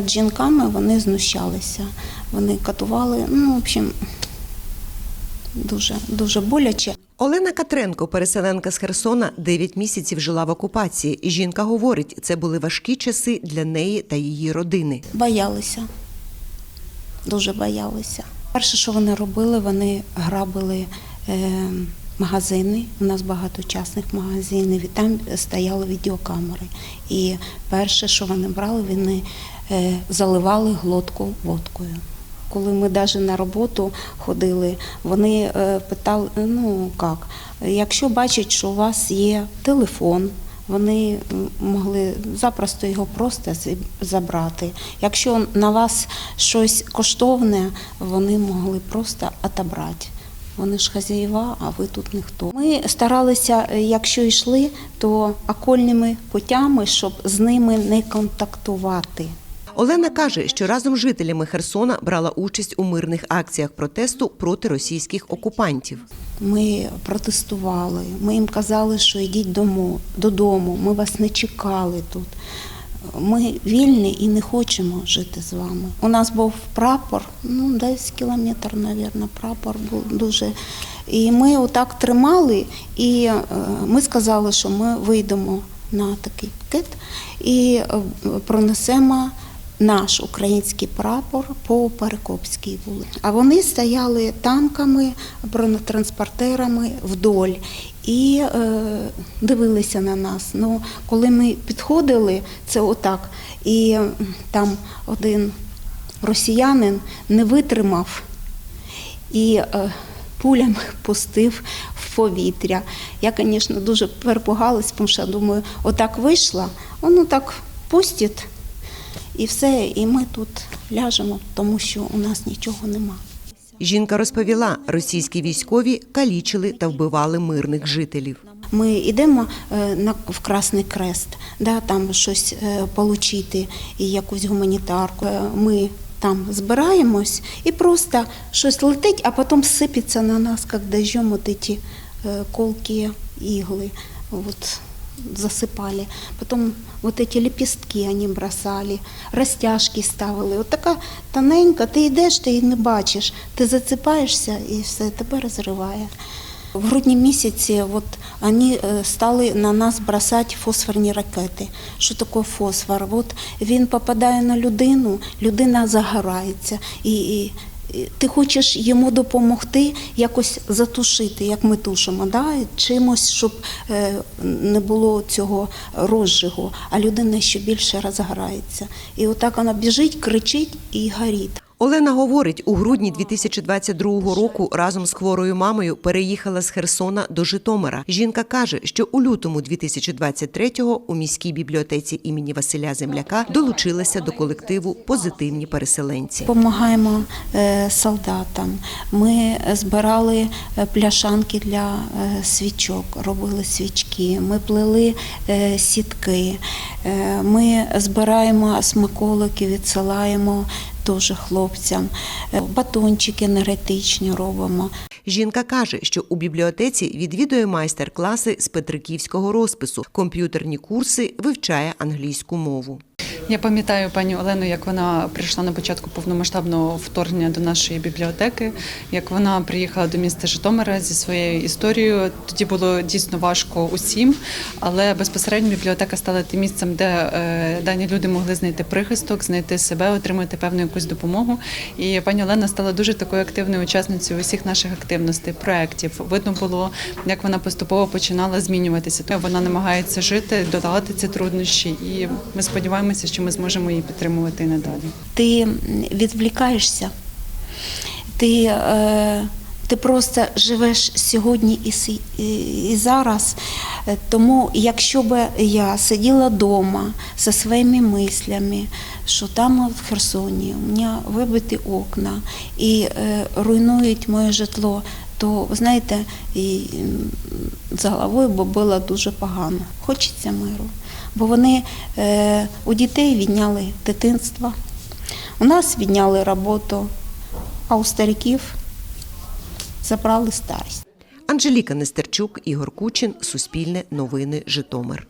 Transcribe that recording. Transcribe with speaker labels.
Speaker 1: над жінками вони знущалися. Вони катували. Ну, в общем, дуже, дуже боляче.
Speaker 2: Олена Катренко, переселенка з Херсона, 9 місяців жила в окупації. Жінка говорить, це були важкі часи для неї та її родини.
Speaker 1: Боялися. Дуже боялися. Перше, що вони робили, вони грабили е, магазини. У нас багато частних магазинів, і там стояли відеокамери. І перше, що вони брали, вони заливали глотку водкою. Коли ми навіть на роботу ходили, вони е, питали, ну як, якщо бачать, що у вас є телефон, вони могли запросто його просто забрати. Якщо на вас щось коштовне, вони могли просто отобрати. Вони ж хазяєва, а ви тут ніхто. Ми старалися, е, якщо йшли, то окольними путями, щоб з ними не контактувати.
Speaker 2: Олена каже, що разом з жителями Херсона брала участь у мирних акціях протесту проти російських окупантів.
Speaker 1: Ми протестували, ми їм казали, що йдіть дому, додому, ми вас не чекали тут. Ми вільні і не хочемо жити з вами. У нас був прапор, ну десь кілометр, мабуть, прапор був дуже. І ми отак тримали, і е, ми сказали, що ми вийдемо на такий пікет і е, пронесемо наш український прапор по Перекопській вулиці. А вони стояли танками, бронетранспортерами вдоль і е, дивилися на нас. Ну, коли ми підходили, це отак, і там один росіянин не витримав і е, пулями пустив в повітря. Я, звісно, дуже перепугалась, тому що думаю, отак вийшла, воно так пустить. І все, і ми тут ляжемо, тому що у нас нічого нема.
Speaker 2: Жінка розповіла, російські військові калічили та вбивали мирних жителів.
Speaker 1: Ми йдемо е, на в Красний Крест, да, там щось е, отримати, і якусь гуманітарку. Е, Ми там збираємось і просто щось летить, а потім сипеться на нас, як дождем, от ці колки, ігли. Вот засыпали. Потом вот эти лепестки они бросали, розтяжки ставили. От така тоненька, ти йдеш, ти її не бачиш, ти зацепаєшся і все, тебе розриває. В грудні місяці от, вони е, стали на нас бросати фосфорні ракети. Що таке фосфор? От, він попадає на людину, людина загорається. І, і ти хочеш йому допомогти якось затушити, як ми тушимо, да? чимось, щоб е, не було цього розжигу, а людина ще більше розгорається. І отак вона біжить, кричить і горить.
Speaker 2: Олена говорить, у грудні 2022 року разом з хворою мамою переїхала з Херсона до Житомира. Жінка каже, що у лютому 2023-го у міській бібліотеці імені Василя Земляка долучилася до колективу Позитивні переселенці.
Speaker 1: Допомагаємо е, солдатам. Ми збирали е, пляшанки для е, свічок, робили свічки. Ми плели сітки. Е, Ми збираємо смаколики, відсилаємо теж хлопцям. Е, Батончики енергетичні робимо.
Speaker 2: Жінка каже, що у бібліотеці відвідує майстер-класи з петриківського розпису, комп'ютерні курси, вивчає англійську мову.
Speaker 3: Я пам'ятаю пані Олену, як вона прийшла на початку повномасштабного вторгнення до нашої бібліотеки, як вона приїхала до міста Житомира зі своєю історією. Тоді було дійсно важко усім, але безпосередньо бібліотека стала тим місцем, де е, дані люди могли знайти прихисток, знайти себе, отримати певну якусь допомогу. І пані Олена стала дуже такою активною учасницею усіх наших активностей, проєктів. Видно було, як вона поступово починала змінюватися. Вона намагається жити, додавати ці труднощі, і ми сподіваємося, що ми зможемо її підтримувати надалі.
Speaker 1: ти відвлікаєшся, ти, е, ти просто живеш сьогодні і, і, і зараз. Е, Тому, якщо б я сиділа вдома зі своїми мислями, що там в Херсоні у мене вибиті окна і е, руйнують моє житло, то ви знаєте, і за головою б було дуже погано. Хочеться миру. Бо вони е, у дітей відняли дитинство, у нас відняли роботу, а у стариків забрали старість.
Speaker 2: Анжеліка Нестерчук, Ігор Кучин, Суспільне новини, Житомир.